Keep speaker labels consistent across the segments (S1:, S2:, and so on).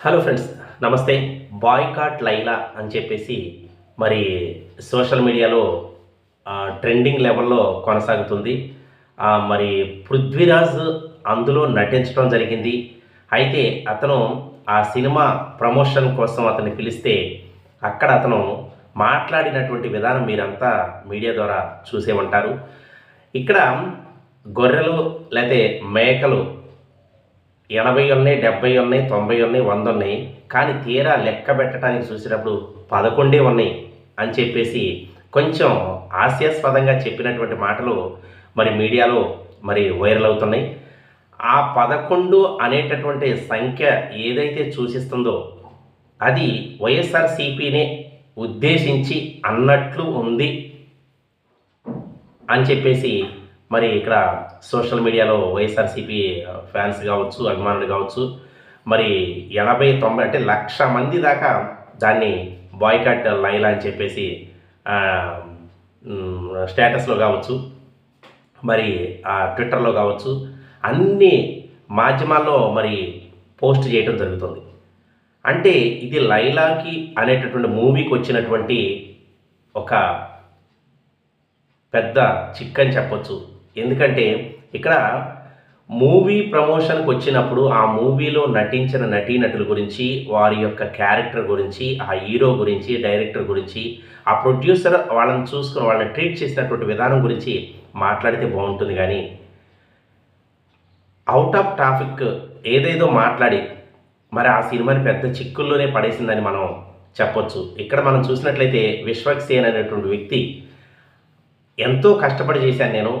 S1: Hello friends నమస్తే. Boycott Laila అని చెప్పేసి మరి సోషల్ మీడియాలో ట్రెండింగ్ లెవెల్లో కొనసాగుతుంది. మరి పృథ్వీరాజ్ అందులో నటించడం జరిగింది. అయితే అతను ఆ సినిమా ప్రమోషన్ కోసం అతన్ని పిలిస్తే అక్కడ అతను మాట్లాడినటువంటి విధానం మీరంతా మీడియా ద్వారా చూసే ఉంటారు. ఇక్కడ గొర్రెలు లేకపోతే మేకలు ఎనభై ఉన్నాయి డెబ్బై ఉన్నాయి తొంభై ఉన్నాయి వంద ఉన్నాయి. కానీ తీరా లెక్క పెట్టడానికి చూసినప్పుడు పదకొండే ఉన్నాయి అని చెప్పేసి కొంచెం హాస్యాస్పదంగా చెప్పినటువంటి మాటలు మరి మీడియాలో మరి వైరల్ అవుతున్నాయి. ఆ పదకొండు అనేటటువంటి సంఖ్య ఏదైతే సూచిస్తుందో అది వైఎస్ఆర్సీపీనే ఉద్దేశించి అన్నట్లు ఉంది అని చెప్పేసి మరి ఇక్కడ సోషల్ మీడియాలో వైఎస్ఆర్సీపీ ఫ్యాన్స్ కావచ్చు అభిమానులు కావచ్చు మరి ఎనభై తొంభై అంటే లక్ష మంది దాకా దాన్ని బాయ్కట్ లైలా అని చెప్పేసి స్టేటస్లో కావచ్చు మరి ఆ ట్విట్టర్లో కావచ్చు అన్ని మాధ్యమాల్లో మరి పోస్ట్ చేయడం జరుగుతుంది. అంటే ఇది లైలాకి అనేటటువంటి మూవీకి వచ్చినటువంటి ఒక పెద్ద చిక్కని చెప్పొచ్చు. ఎందుకంటే ఇక్కడ మూవీ ప్రమోషన్కి వచ్చినప్పుడు ఆ మూవీలో నటించిన నటీనటుల గురించి వారి యొక్క క్యారెక్టర్ గురించి ఆ హీరో గురించి డైరెక్టర్ గురించి ఆ ప్రొడ్యూసర్ వాళ్ళని చూసుకుని వాళ్ళని ట్రీట్ చేసినటువంటి విధానం గురించి మాట్లాడితే బాగుంటుంది కానీ అవుట్ ఆఫ్ ట్రాఫిక్ ఏదేదో మాట్లాడి మరి ఆ సినిమాని పెద్ద చిక్కుల్లోనే పడేసిందని మనం చెప్పొచ్చు. ఇక్కడ మనం చూసినట్లయితే విశ్వక్ సేన్ అనేటువంటి వ్యక్తి ఎంతో కష్టపడి చేశాను నేను.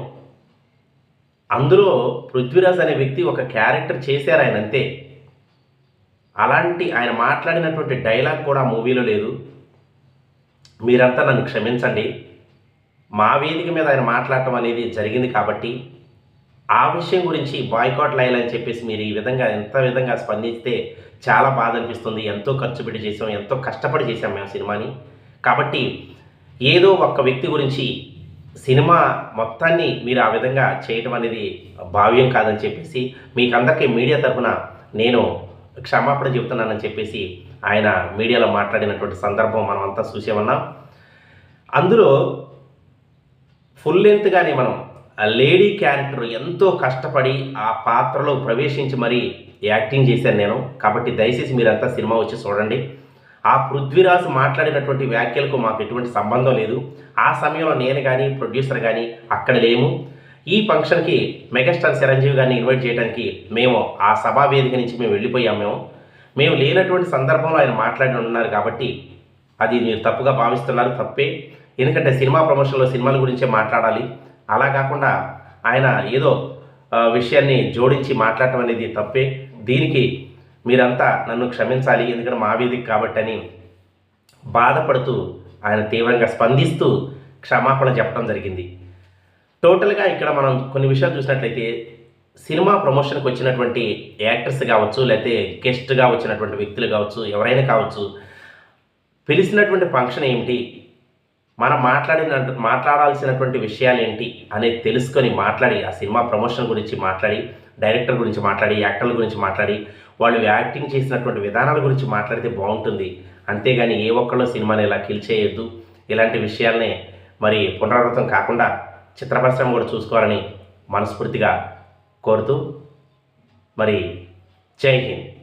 S1: అందులో పృథ్వీరాజ్ అనే వ్యక్తి ఒక క్యారెక్టర్ చేశారు ఆయన అంతే. అలాంటి ఆయన మాట్లాడినటువంటి డైలాగ్ కూడా మూవీలో లేదు. మీరంతా నన్ను క్షమించండి. మా వేదిక మీద ఆయన మాట్లాడటం అనేది జరిగింది కాబట్టి ఆ విషయం గురించి బాయ్కాట్ లైల్ అని చెప్పేసి మీరు ఈ విధంగా ఎంత విధంగా స్పందిస్తే చాలా బాధ అనిపిస్తుంది. ఎంతో ఖర్చు పెట్టి చేసాం ఎంతో కష్టపడి చేసాం మేము సినిమాని. కాబట్టి ఏదో ఒక్క వ్యక్తి గురించి సినిమా మొత్తాన్ని మీరు ఆ విధంగా చేయటం అనేది భావ్యం కాదని చెప్పేసి మీకు అందరికీ మీడియా తరఫున నేను క్షమాపణ చెబుతున్నానని చెప్పేసి ఆయన మీడియాలో మాట్లాడినటువంటి సందర్భం మనం అంతా చూసే ఉన్నాం. అందులో ఫుల్ లెంత్గానే మనం లేడీ క్యారెక్టర్ ఎంతో కష్టపడి ఆ పాత్రలో ప్రవేశించి మరీ యాక్టింగ్ చేశాను నేను. కాబట్టి దయచేసి మీరంతా సినిమా వచ్చి చూడండి. ఆ పృథ్వీరాజ్ మాట్లాడినటువంటి వ్యాఖ్యలకు మాకు ఎటువంటి సంబంధం లేదు. ఆ సమయంలో నేను కానీ ప్రొడ్యూసర్ కానీ అక్కడ లేము. ఈ ఫంక్షన్కి మెగాస్టార్ చిరంజీవి గారిని ఇన్వైట్ చేయడానికి మేము ఆ సభా వేదిక నుంచి మేము వెళ్ళిపోయాం మేము. మేము లేనటువంటి సందర్భంలో ఆయన మాట్లాడి ఉన్నారు కాబట్టి అది మీరు తప్పుగా భావిస్తున్నారు తప్పే. ఎందుకంటే సినిమా ప్రమోషన్లో సినిమాల గురించే మాట్లాడాలి. అలా కాకుండా ఆయన ఏదో విషయాన్ని జోడించి మాట్లాడటం అనేది తప్పే. దీనికి మీరంతా నన్ను క్షమించాలి ఎందుకంటే మా వీధి కాబట్టి అని బాధపడుతూ ఆయన తీవ్రంగా స్పందిస్తూ క్షమాపణ చెప్పడం జరిగింది. టోటల్గా ఇక్కడ మనం కొన్ని విషయాలు చూసినట్లయితే సినిమా ప్రమోషన్కి వచ్చినటువంటి యాక్టర్స్ కావచ్చు లేకపోతే గెస్ట్గా వచ్చినటువంటి వ్యక్తులు కావచ్చు ఎవరైనా కావచ్చు పిలిచినటువంటి ఫంక్షన్ ఏమిటి మనం మాట్లాడిన మాట్లాడాల్సినటువంటి విషయాలు ఏంటి అనేది తెలుసుకొని మాట్లాడి ఆ సినిమా ప్రమోషన్ గురించి మాట్లాడి డైరెక్టర్ గురించి మాట్లాడి యాక్టర్ల గురించి మాట్లాడి వాళ్ళు యాక్టింగ్ చేసినటువంటి విధానాల గురించి మాట్లాడితే బాగుంటుంది. అంతేగాని ఏ ఒక్కళ్ళు సినిమాని ఇలా కిల్ చేయొద్దు. ఇలాంటి విషయాల్ని మరి పునరావృతం కాకుండా చిత్ర పరిశ్రమ కూడా చూసుకోవాలని మనస్ఫూర్తిగా కోరుతూ మరి జై హింద్.